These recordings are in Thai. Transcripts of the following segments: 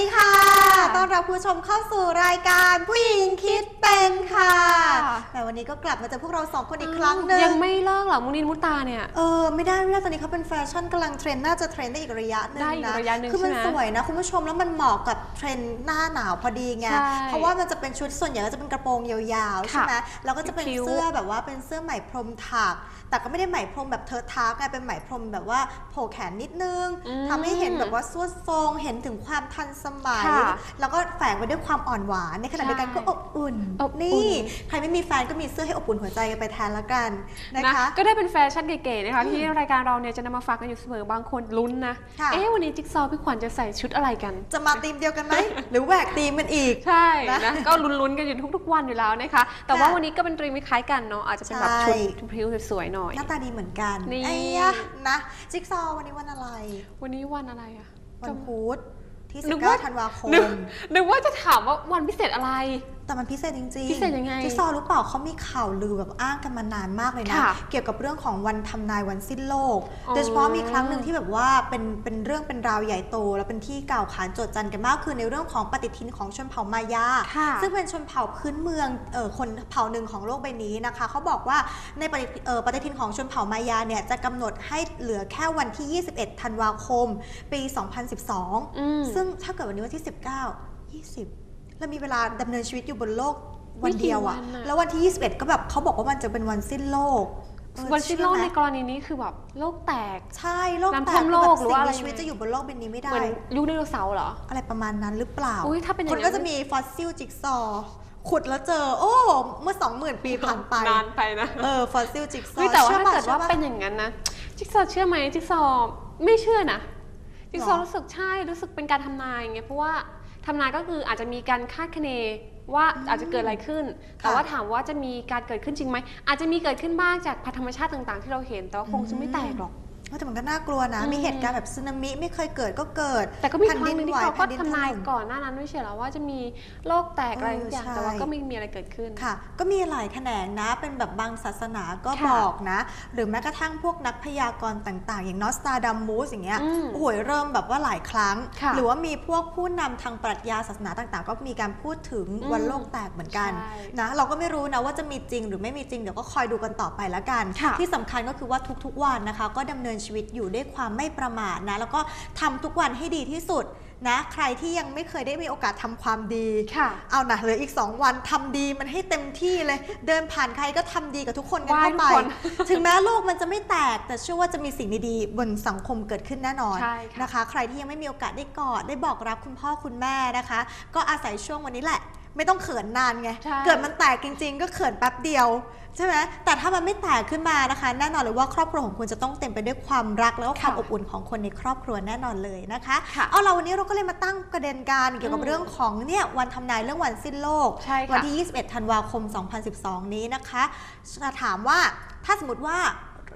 วัสดีค่ะ ต้อนรับคุณผู้ชมเข้าสู่รายการผู้หญิงคิดเป็นค่ะค่ะแต่ วันนี้ก็กลับมาเจอพวกเราสองคนอีกครั้งหนึ่งยังไม่เลิกเหรอมุนินมุตาเนี่ยเออไม่ได้ไม่ได้ตอนนี้เขาเป็นแฟชั่นกำลังเทรนด์น่าจะเทรนด์ได้อีกระยะหนึ่งได้อีกนะระยะหนึ่งคือมันใช่ไหมสวยนะคุณผู้ชมแล้วมันเหมาะกับเทรนด์หน้าหนาวพอดีไงใช่เพราะว่ามันจะเป็นชุดส่วนใหญ่ก็จะเป็นกระโปรงยาวๆใช่ไหมค่ะแล้วก็จะเป็นพริ้วเสื้อแบบว่าเป็นเสื้อไหมพรมถัก แต่ก็ไม่ได้ไหมพรมแบบเทอะทาร์กไงเป็นไหมพรมแบบว่าโผล่แขนนิดนึงอืมทำให้เห็นแบบว่าสวดทรงเห็นถึงความทันสมัยค่ะแล้วก็แฝงไว้ด้วยความอ่อนหวานในขณะเดียวกันก็อบอุ่นอบอุ่นนี่ใครไม่มีแฟนก็มีเสื้อให้อบอุ่นหัวใจกันไปแทนละกันนะนะคะ ก็ได้เป็นแฟชั่นเก๋ๆนะคะที่รายการเราเนี่ยจะนำมาฝากกันอยู่เสมอบางคนลุ้นนะค่ะเอ๊ะวันนี้จิ๊กซอว์พี่ขวัญจะใส่ชุดอะไรกัน จะมาธีมเดียวกันไหมหรือแหวกธีมกันอีกใช่นะนะก็ลุ้นๆกันอยู่ทุกๆวันอยู่แล้วนะคะ แต่ว่าค่ะวันนี้ก็เป็นตรีมไม่คล้ายกันเนาะอาจจะเป็นแบบใช่ชุดพริ้วๆสวยๆหน่อยหน้าตาดีเหมือนกันนี่ไอ้ยะนะจิ๊กซอว์วันนี้วันอะไร วันนี้วันอะไรอะวันพุธที่นึกว่า19ธันวาคมนึกนึกว่าจะถามว่าวันพิเศษอะไร แต่มันพิเศษจริงๆพิเศษยังไงจิ๊กซอว์รู้เปล่าเขามีข่าวลือแบบอ้างกันมานานมากเลยนะค่ะเกี่ยวกับเรื่องของวันทำนายวันสิ้นโลกอ๋อโดยเฉพาะมีครั้งหนึ่งที่แบบว่าเป็นเป็นเรื่องเป็นราวใหญ่โต แล้วเป็นที่กล่าวขานโจดจันกันมากคือในเรื่องของปฏิทินของชนเผ่ามายาค่ะซึ่งเป็นชนเผ่าพื้นเมืองเออคนเผ่าหนึ่งของโลกใบนี้นะคะเขาบอกว่าในปฏิเอ่อปฏิทินของชนเผ่ามายาเนี่ยจะกำหนดให้เหลือแค่วันที่ 21 ธันวาคม ปี 2012อืมซึ่งถ้าเกิดวันนี้วันที่ 19 20 แล้วมีเวลาดำเนินชีวิตอยู่บนโลกวันเดียวอะไม่กี่วันอะแล้ววันที่ 21 ก็แบบเขาบอกว่ามันจะเป็นวันสิ้นโลกเออวันสิ้นโลกเชื่ในอไหมกรณีนี้คือแบบโลกแตกใช่โลกน้ำแตท่วกมคือโลแบบกหรือว่าสิ่งมีชีวิตอะไรจะอยู่บนโลกใบนี้ไม่ได้เหมือนยุคไดโนเสาร์เหรอ อะไรประมาณนั้นหรือเปล่าอุ๊ยถ้าเป็นอย่างคนนั้นก็จะมีฟอสซิลจิ๊กซอว์ขุดแล้วเจอ โอ้ เมื่อ 20,000 ปีผ่านไปนานไปนะเออฟอสซิลจิ๊กซอเฮ้ยว์แต่ว่าชื่อถ้าปะเกิดว่าชื่อปะเป็นอย่างนั้นนะจิ๊กซอว์เชื่อไหมจิ๊กซอว์ไม่เชื่อนะจิ๊กซอว์หรอรู้สึกใช่รู้สึกเป็นการทำนายไงเพราะว่า ทำนายก็คืออาจจะมีการคาดคะเนว่าอาจจะเกิดอะไรขึ้น แต่ว่าถามว่าจะมีการเกิดขึ้นจริงไหมอาจจะมีเกิดขึ้นบ้างจากภัยธรรมชาติต่างๆ ที่เราเห็นแต่ว่าคงจะไม่แตกหรอก เออแต่มันก็น่ากลัวนะอืมมีเหตุการณ์แบบสึนามิไม่เคยเกิดก็เกิด แต่ก็มีคแผ่รั้งหนึงที่เขาก็แผ่นดินถทำนายล่มก่อนหน้านั้นไม่ใช่เหรอว่าจะมีโรคแตกอะไรทุกอย่างเออใช่แต่ว่าก็ไม่มีอะไรเกิดขึ้นค่ะ ก็มีหลายแขนงนะ เป็นแบบบางศาสนาก็ค่ะบอกนะ หรือแม้กระทั่งพวกนักพยากรณ์ต่างๆ อย่างนอสตาดัมมูสอย่างเงี้ยอืมโอ้โหเริ่มแบบว่าหลายครั้งค่ะหรือว่ามีพวกผู้นำทางปรัชญาศาสนาต่างๆ ก็มีการพูดถึงอืมวันโลกแตกเหมือนกันใช่นะเราก็ไม่รู้นะว่าจะมีจริงหรือไม่มีจริงเดี๋ยวก็คอยดูกันต่อไปละกันค่ะที่สำคัญก็คือว่าทุกๆวันนะคะ ก็ดำเนินชีวิตอยู่ด้วยความไม่ประมาทนะ แล้วก็ทำทุกวันให้ดีที่สุดนะ ใครที่ยังไม่เคยได้มีโอกาสทำความดีค่ะเอานะเหลืออีก 2 วันทำดีมันให้เต็มที่เลย เดินผ่านใครก็ทำดีกับทุกคนกันไหว้เข้าไปทุกคนถึงแม้โลกมันจะไม่แตก แต่เชื่อว่าจะมีสิ่งดีๆบนสังคมเกิดขึ้นแน่นอนใช่ค่ะนะคะ ใครที่ยังไม่มีโอกาสได้กอดได้บอกรักคุณพ่อคุณแม่นะคะ ก็อาศัยช่วงวันนี้แหละ ไม่ต้องเขินนานไง ใช่ เกิดมันแตกจริง ๆ ก็เขินแป๊บเดียว ใช่ไหมแต่ถ้ามันไม่แตกขึ้นมานะคะ แน่นอนเลยว่าครอบครัวของคุณจะต้องเต็มไปด้วยความรักแล้วก็ความค่ะอบอุ่นของคนในครอบครัวแน่นอนเลยนะคะค่ะเอาเราวันนี้เราก็เลยมาตั้งประเด็นการเกี่ยวกับอืมเรื่องของเนี่ยวันทำนายเรื่องวันสิ้นโลก ใช่ค่ะ วัที่ 21 ธันวาคม 2012 นี้นะคะจะถามว่าถ้าสมมติว่า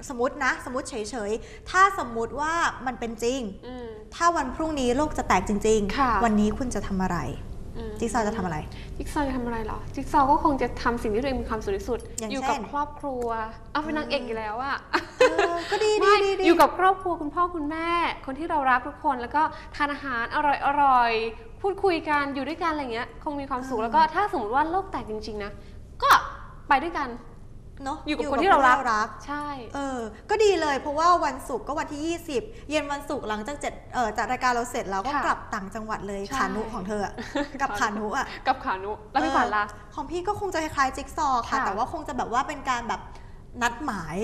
สมมตินะ สมมติเฉยๆถ้าสมมติว่ามันเป็นจริง อืม ถ้าวันพรุ่งนี้โลกจะแตกจริง ค่ะวันนี้คุณจะทำอะไรอืม จิ๊กซอว์จะทำอะไร จิ๊กซอว์จะทำอะไรเหรอ จิ๊กซอว์ก็คงจะทำสิ่งที่ตัวเองมีความสุขที่สุด อย่างอยู่เช่กันบครอบครัว เอาเป็นนางเอกอยู่แล้วอะเออก็ดีดีไม่ดีดีอยู่กับครอบครัวคุณพ่อคุณแม่ คนที่เรารักทุกคน แล้วก็ทานอาหารอร่อยอร่อย พูดคุยกัน อยู่ด้วยกันอะไรเงี้ย คงมีความสุข แล้วก็ถ้าสมมติว่าโลกแตกจริงๆนะ ก็ไปด้วยกัน เนาะอยู่กับคนที่เรารักรัก ใช่ เออ ก็ดีเลยเพราะว่าวันศุกร์ก็วันที่ 20 เย็นวันศุกร์หลังจากเจ็ดเออจากรายการเราเสร็จแล้วก็ค่ะกลับต่างจังหวัดเลยใช่ขานุของเธออะกับขานุอะกับขานุแล้วพี่ขวัญล่ะเออของพี่ก็คงจะคล้ายๆจิ๊กซอว์ค่ะค่ะ แต่ว่าคงจะแบบว่าเป็นการแบบนัดหมาย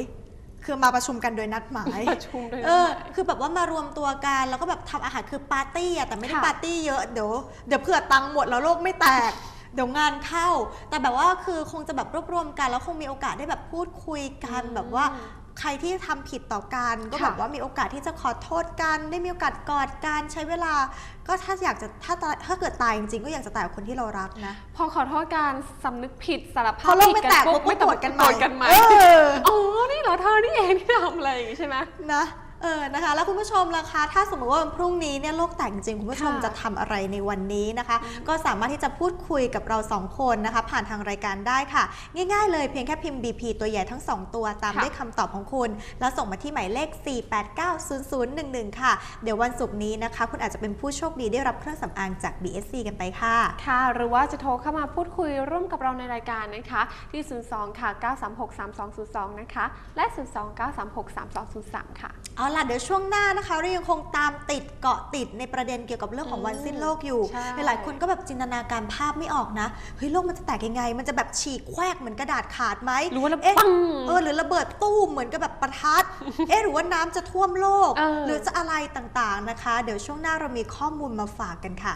คือมาประชุมกันโดยนัดหมายประชุมด้วยนะเออ คือแบบว่ามารวมตัวกันแล้วก็แบบทำอาหารคือปาร์ตี้อะแต่ไม่ได้ค่ะปาร์ตี้เยอะเดี๋ยวเดี๋ยวเผื่อตังค์หมดแล้วโลกไม่แตก เดี๋ยวงานเข้า แต่แบบว่าคือคงจะแบบรวบรวมกัน แล้วคงมีโอกาสได้แบบพูดคุยกันแบบว่าใครที่ทำผิดต่อกัน ก็ค่ะแบบว่ามีโอกาสที่จะขอโทษกัน ได้มีโอกาสกอดกันใช้เวลา ก็ถ้าอยากจะถ้าตายถ้าเกิดตายจริงๆก็อยากจะตายกับคนที่เรารักนะ พอขอโทษการสำนึกผิดสารภาพพอโลกผิดไม่แตกปุ๊ปุ๊บบไม่ก็ต้องโกรธกันใหม่โกรธกันใหม่เอออ๋อนี่เหรอเธอนี่เองที่ทำอะไรอย่างงี้ใช่ไหมนะ เออนะคะ แล้วคุณผู้ชมล่ะคะ ถ้าสมมติว่าวันพรุ่งนี้เนี่ยโลกแตกจริงคุณผู้ชมค่ะจะทำอะไรในวันนี้นะคะ ก็สามารถที่จะพูดคุยกับเราสองคนนะคะ ผ่านทางรายการได้ค่ะ ง่ายๆเลยเพียงแค่พิมพ์ BP ตัวใหญ่ทั้ง 2 ตัวตามค่ะด้วยคำตอบของคุณ แล้วส่งมาที่หมายเลข 4890011 ค่ะ เดี๋ยววันศุกร์นี้นะคะ คุณอาจจะเป็นผู้โชคดีได้รับเครื่องสำอางจาก BSC กันไปค่ะ ค่ะ หรือว่าจะโทรเข้ามาพูดคุยร่วมกับเราในรายการนะคะที่ 02 ค่ะ 936 3202 นะคะ และ 02 936 3203 ค่ะเอาล่ะ เดี๋ยวช่วงหน้านะคะเรายังคงตามติดเกาะติดในประเด็นเกี่ยวกับเรื่องของวันสิ้นโลกอยู่ใช่หลายๆคนก็แบบจินตนาการภาพไม่ออกนะเฮ้ยโลกมันจะแตกยังไง มันจะแบบฉีกแควกเหมือนกระดาษขาดไหมหรือว่าเราเอ๊ะปังเออหรือระเบิดตู้มเหมือนกับแบบประทัดเอ๊ะหรือว่าน้ำจะท่วมโลกเออหรือจะอะไรต่างๆนะคะ เดี๋ยวช่วงหน้าเรามีข้อมูลมาฝากกันค่ะ